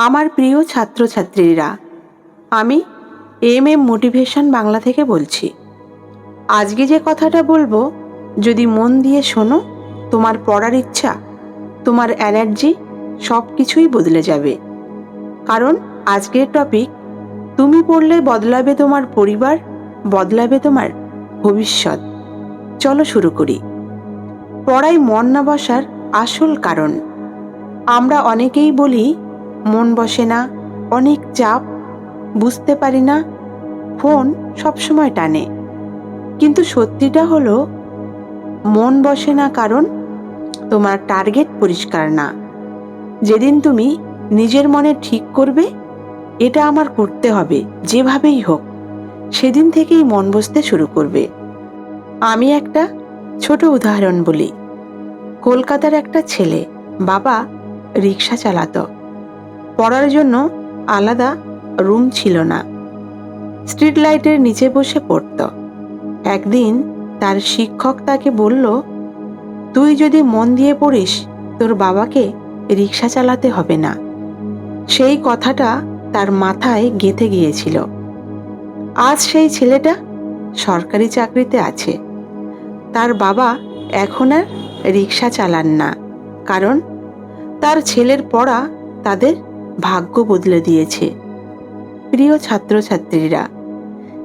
আমার প্রিয় ছাত্রছাত্রীরা, আমি এম এম মোটিভেশন বাংলা থেকে বলছি। আজকে যে কথাটা বলব, যদি মন দিয়ে শোনো, তোমার পড়ার ইচ্ছা, তোমার এনার্জি সব কিছুই বদলে যাবে। কারণ আজকের টপিক তুমি পড়লে বদলাবে তোমার পরিবার, বদলাবে তোমার ভবিষ্যৎ। চলো শুরু করি। পড়ায় মন না বসার আসল কারণ। আমরা অনেকেই বলি মন বসে না, অনেক চাপ, বুঝতে পারি না, ফোন সবসময় টানে। কিন্তু সত্যিটা হলো, মন বসে না কারণ তোমার টার্গেট পরিষ্কার না। যেদিন তুমি নিজের মনে ঠিক করবে, এটা আমার করতে হবে, যেভাবেই হোক, সেদিন থেকেই মন বসতে শুরু করবে। আমি একটা ছোট উদাহরণ বলি। কলকাতার একটা ছেলে, বাবা রিক্সা চালাতো। পড়ার জন্য আলাদা রুম ছিল না। স্ট্রিট লাইটের নিচে বসে পড়ত। একদিন তার শিক্ষক তাকে বলল, তুই যদি মন দিয়ে পড়িস, তোর বাবাকে রিক্সা চালাতে হবে না। সেই কথাটা তার মাথায় গেঁথে গিয়েছিল। আজ সেই ছেলেটা সরকারি চাকরিতে আছে। তার বাবা এখন আর রিক্সা চালান না, কারণ তার ছেলের পড়া তাদের ভাগ্য বদলে দিয়েছে। প্রিয় ছাত্রছাত্রীরা,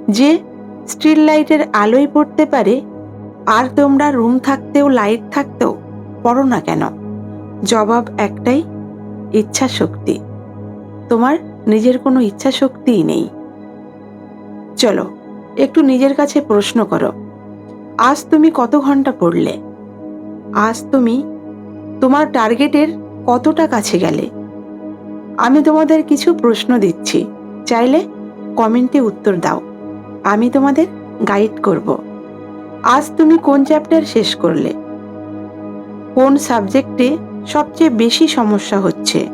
যে স্ট্রিট লাইটের আলোয় পড়তে পারে, আর তোমরা রুম থাকতেও লাইট থাকতেও পড়ো না কেন? জবাব একটাই ইচ্ছা শক্তি তোমার নিজের কোনো ইচ্ছা শক্তিই নেই। চলো, একটু নিজের কাছে প্রশ্ন করো। আজ তুমি কত ঘণ্টা পড়লে? আজ তুমি তোমার টার্গেটের কতটা কাছে গেলে? আমি তোমাদের কিছু প্রশ্ন দিচ্ছি। চাইলে কমেন্টে উত্তর দাও। আমি তোমাদের গাইড করব। আজ তুমি কোন চ্যাপ্টার শেষ করলে? কোন সাবজেক্টে সবচেয়ে বেশি সমস্যা হচ্ছে?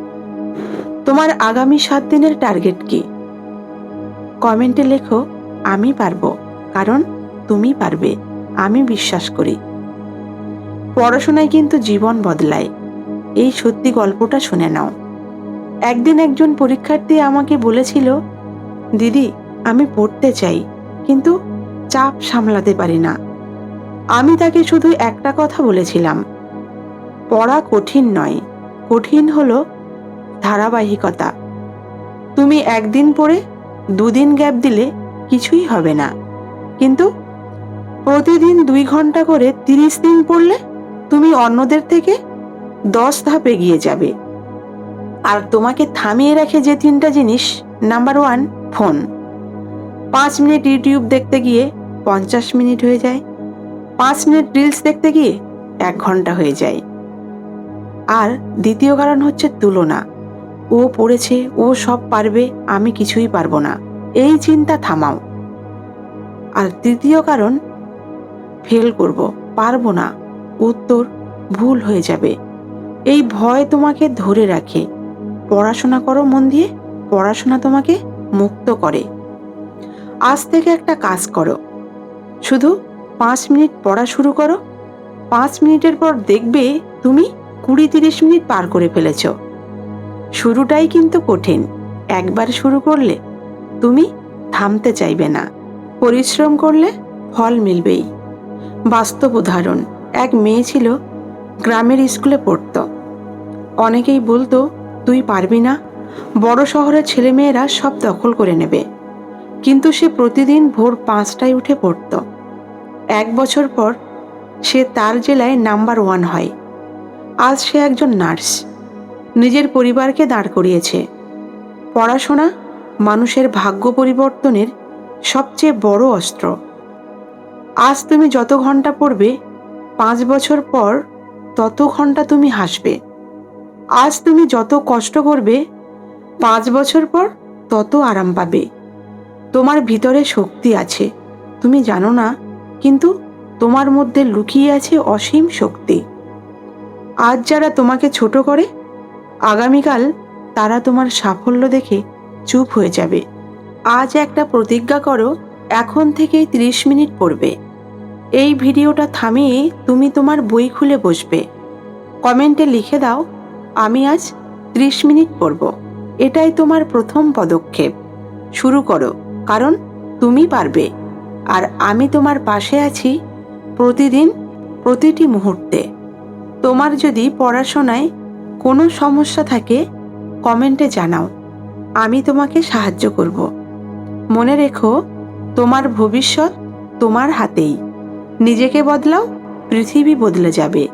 তোমার আগামী সাত দিনের টার্গেট কি? কমেন্টে লেখো, আমি পারব। কারণ তুমি পারবে। আমি বিশ্বাস করি। পড়াশোনায় কিন্তু জীবন বদলায়। এই সত্যি গল্পটা শুনে নাও। একদিন একজন পরীক্ষার্থী আমাকে বলেছিল, দিদি, আমি পড়তে চাই, কিন্তু চাপ সামলাতে পারি না। আমি তাকে শুধু একটা কথা বলেছিলাম, পড়া কঠিন নয়, কঠিন হলো ধারাবাহিকতা। তুমি একদিন পড়ে দুদিন গ্যাপ দিলে কিছুই হবে না, কিন্তু প্রতিদিন দুই ঘণ্টা করে তিরিশ দিন পড়লে তুমি অন্যদের থেকে দশ ধাপ এগিয়ে যাবে। আর তোমাকে থামিয়ে রাখে যে তিনটা জিনিস। নাম্বার ওয়ান ফোন পাঁচ মিনিট ইউটিউব দেখতে গিয়ে পঞ্চাশ মিনিট হয়ে যায়। পাঁচ মিনিট রিলস দেখতে গিয়ে এক ঘণ্টা হয়ে যায়। আর দ্বিতীয় কারণ হচ্ছে তুলনা। ও পড়েছে, ও সব পারবে, আমি কিছুই পারব না। এই চিন্তা থামাও। আর তৃতীয় কারণ ফেল করব, পারব না। উত্তর, ভুল হয়ে যাবে। এই ভয় তোমাকে ধরে রাখে। পড়াশোনা করো মন দিয়ে, পড়াশোনা তোমাকে মুক্ত করে। আজ থেকে একটা কাজ করো। শুধু পাঁচ মিনিট পড়া শুরু করো। পাঁচ মিনিটের পর দেখবে তুমি কুড়ি তিরিশ মিনিট পার করে ফেলেছ। শুরুটাই কিন্তু কঠিন। একবার শুরু করলে তুমি থামতে চাইবে না। পরিশ্রম করলে ফল মিলবেই। বাস্তব উদাহরণ, এক মেয়ে ছিল, গ্রামের স্কুলে পড়ত। অনেকেই বলতো তুই পারবি না? বড় শহরের ছেলেমেয়েরা সব দখল করে নেবে। কিন্তু সে প্রতিদিন ভোর পাঁচটায় উঠে পড়ত। এক বছর পর সে তার জেলায় নাম্বার ওয়ান হয়। আজ সে একজন নার্স। নিজের পরিবারকে দাঁড় করিয়েছে। পড়াশোনা মানুষের ভাগ্য পরিবর্তনের সবচেয়ে বড় অস্ত্র। আজ তুমি যত ঘণ্টা পড়বে, পাঁচ বছর পর তত ঘণ্টা তুমি হাসবে। আজ তুমি যত কষ্ট করবে, পাঁচ বছর পর তত আরাম পাবে। তোমার ভিতরে শক্তি আছে, তুমি জানো না, কিন্তু তোমার মধ্যে লুকিয়ে আছে অসীম শক্তি। আজ যারা তোমাকে ছোট করে, আগামীকাল তারা তোমার সাফল্য দেখে চুপ হয়ে যাবে। আজ একটা প্রতিজ্ঞা করো, এখন থেকেই ত্রিশ মিনিট পড়বে। এই ভিডিওটা থামিয়ে তুমি তোমার বই খুলে বসবে। কমেন্টে লিখে দাও আমি আজ ত্রিশ মিনিট পড়ব। এটাই তোমার প্রথম পদক্ষেপ। শুরু করো, কারণ তুমি পারবে। আর আমি তোমার পাশে আছি প্রতিদিন, প্রতিটি মুহূর্তে। তোমার যদি পড়াশোনায় কোনো সমস্যা থাকে, কমেন্টে জানাও। আমি তোমাকে সাহায্য করব। মনে রেখো, তোমার ভবিষ্যৎ তোমার হাতেই। নিজেকে বদলাও, পৃথিবী বদলে যাবে।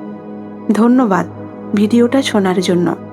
ধন্যবাদ। ভিডিওটা শোনার জন্য।